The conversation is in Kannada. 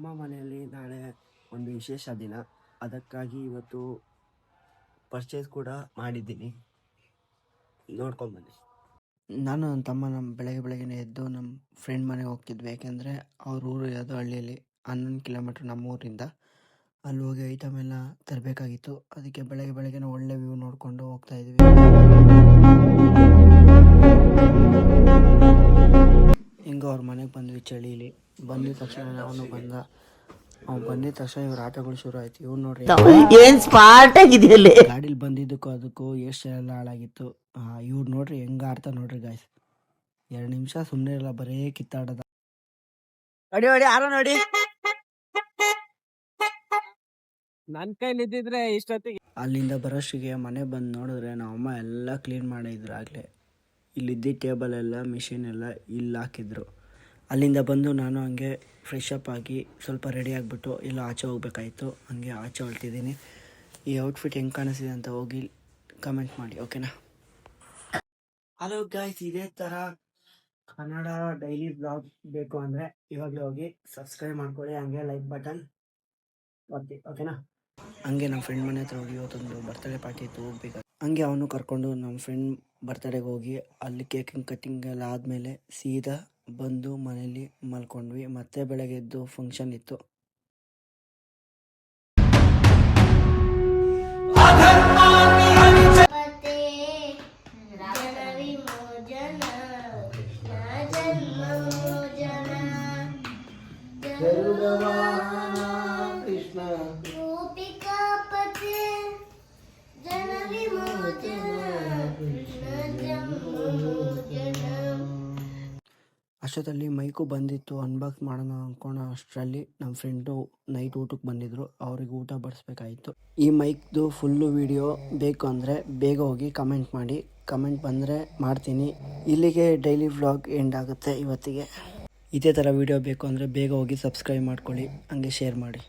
ನಮ್ಮ ಮನೆಯಲ್ಲಿ ನಾಳೆ ಒಂದು ವಿಶೇಷ ದಿನ. ಅದಕ್ಕಾಗಿ ಇವತ್ತು ಪರ್ಚೇಸ್ ಕೂಡ ಮಾಡಿದ್ದೀನಿ. ನೋಡ್ಕೊಂಬನ್ನಿ ನಾನು ನನ್ನ ತಮ್ಮ ನಮ್ಮ ಬೆಳಗ್ಗೆ ಬೆಳಗ್ಗೆ ಎದ್ದು ನಮ್ಮ ಫ್ರೆಂಡ್ ಮನೆಗೆ ಹೋಗ್ತಿದ್ವಿ. ಯಾಕೆಂದರೆ ಅವ್ರ ಊರು ಯಾವುದೋ ಹಳ್ಳಿಯಲ್ಲಿ, ಹನ್ನೊಂದು ಕಿಲೋಮೀಟ್ರ್ ನಮ್ಮ ಊರಿಂದ. ಅಲ್ಲಿ ಹೋಗಿ ಐಟಮ್ ಎಲ್ಲ ತರಬೇಕಾಗಿತ್ತು. ಅದಕ್ಕೆ ಬೆಳಗ್ಗೆ ಬೆಳಗ್ಗೆನೇ ಒಳ್ಳೆ ವ್ಯೂ ನೋಡಿಕೊಂಡು ಹೋಗ್ತಾ ಇದ್ವಿ. ಬಂದ್ವಿ ಚಳಿಲಿ. ಬಂದಿದ ತಕ್ಷಣ ಅವನು ಬಂದ. ಅವ್ನು ಬಂದಿದ ತಕ್ಷಣ ಇವ್ರ ಆಟಗಳು ಶುರು ಆಯ್ತು. ಇವ್ನು ನೋಡ್ರಿ ಏನ್ ಸ್ಪಾರ್ಟ್ ಆಗಿದೆಯಲ್ಲಿ? ಗಾಡಿಲಿ ಬಂದಿದ್ದಕ್ಕೂ ಅದಕ್ಕೂ ಎಷ್ಟು ಎಲ್ಲ ಹಾಳಾಗಿತ್ತು. ಇವ್ರು ನೋಡ್ರಿ ಹೆಂಗ ಆಡ್ತಾ ನೋಡ್ರಿ ಗಾಯ್ಸ್ ಎರಡು ನಿಮಿಷ ಸುಮ್ಮನೆ ಇರಲ್ಲ ಬರೇ ಕಿತ್ತಾಡದ. ನೋಡಿ ನೋಡಿ ಯಾರೋ ನೋಡಿ. ನನ್ನ ಕೈಲಿ ಇದ್ದಿದ್ರೆ ಇಷ್ಟೊತ್ತಿಗೆ ಅಲ್ಲಿಂದ ಬರೋಷ್ಟಿಗೆ ಮನೆ ಬಂದು ನೋಡಿದ್ರೆ ನಮ್ಮ ಅಮ್ಮ ಎಲ್ಲ ಕ್ಲೀನ್ ಮಾಡಿದ್ರು ಆಗಲೇ. ಇಲ್ಲಿದ್ದ ಟೇಬಲ್ ಎಲ್ಲ ಮಿಷಿನ್ ಎಲ್ಲ ಇಲ್ಲಿ ಹಾಕಿದ್ರು. ಅಲ್ಲಿಂದ ಬಂದು ನಾನು ಹಂಗೆ ಫ್ರೆಶ್ ಅಪ್ ಆಗಿ ಸ್ವಲ್ಪ ರೆಡಿ ಆಗಿಬಿಟ್ಟು ಎಲ್ಲ ಆಚೆ ಹೋಗ್ಬೇಕಾಯಿತು. ಹಂಗೆ ಆಚೆ ಹೊಳ್ತಿದ್ದೀನಿ ಈ ಔಟ್ಫಿಟ್ ಹೆಂಗೆ ಕಾಣಿಸಿದೆ ಅಂತ ಹೋಗಿ ಕಮೆಂಟ್ ಮಾಡಿ ಓಕೆನಾ ಹಲೋ ಗಾಯ್ಸ್ ಇದೇ ಥರ ಕನ್ನಡ ಡೈಲಿ ಬ್ಲಾಗ್ ಬೇಕು ಅಂದರೆ ಇವಾಗಲೇ ಹೋಗಿ ಸಬ್ಸ್ಕ್ರೈಬ್ ಮಾಡ್ಕೊಳ್ಳಿ, ಹಂಗೆ ಲೈಕ್ ಬಟನ್ ಒತ್ತಿ ಓಕೆನಾ ಹಂಗೆ ನಮ್ಮ ಫ್ರೆಂಡ್ ಮನೆ ಹತ್ರ ಹೋಗಿ ಇವತ್ತೊಂದು ಬರ್ತಡೇ ಪಾರ್ಟಿ ಇತ್ತು ಹೋಗ್ಬೇಕು ಹಂಗೆ ಅವನು ಕರ್ಕೊಂಡು ನಮ್ಮ ಫ್ರೆಂಡ್ ಬರ್ತ್ಡೇಗೆ ಹೋಗಿ ಅಲ್ಲಿ ಕೇಕಿಂಗ್ ಕಟ್ಟಿಂಗ್ ಎಲ್ಲ ಆದಮೇಲೆ ಸೀದಾ ಬಂದು ಮನೇಲಿ ಮಲ್ಕೊಂಡ್ವಿ. ಮತ್ತೆ ಬೆಳಗ್ಗೆ ಎದ್ದು ಫಂಕ್ಷನ್ ಇತ್ತು. ಕೃಷ್ಣ. ಅಷ್ಟೊತ್ತಲ್ಲಿ ಮೈಕು ಬಂದಿತ್ತು ಅನ್ಬಾಕ್ಸ್ ಮಾಡೋಣ ಅನ್ಕೊಳೋ ಅಷ್ಟರಲ್ಲಿ ನಮ್ಮ ಫ್ರೆಂಡು ನೈಟ್ ಊಟಕ್ಕೆ ಬಂದಿದ್ರು, ಅವ್ರಿಗೆ ಊಟ ಬಡಿಸ್ಬೇಕಾಯಿತು. ಈ ಮೈಕ್ದು ಫುಲ್ಲು ವಿಡಿಯೋ ಬೇಕು ಅಂದರೆ ಬೇಗ ಹೋಗಿ ಕಮೆಂಟ್ ಮಾಡಿ. ಕಮೆಂಟ್ ಬಂದರೆ ಮಾಡ್ತೀನಿ. ಇಲ್ಲಿಗೆ ಡೈಲಿ ವ್ಲಾಗ್ ಎಂಡ್ ಆಗುತ್ತೆ ಇವತ್ತಿಗೆ. ಇದೇ ಥರ ವಿಡಿಯೋ ಬೇಕು ಅಂದರೆ ಬೇಗ ಹೋಗಿ ಸಬ್ಸ್ಕ್ರೈಬ್ ಮಾಡ್ಕೊಳ್ಳಿ, ಹಂಗೆ ಶೇರ್ ಮಾಡಿ.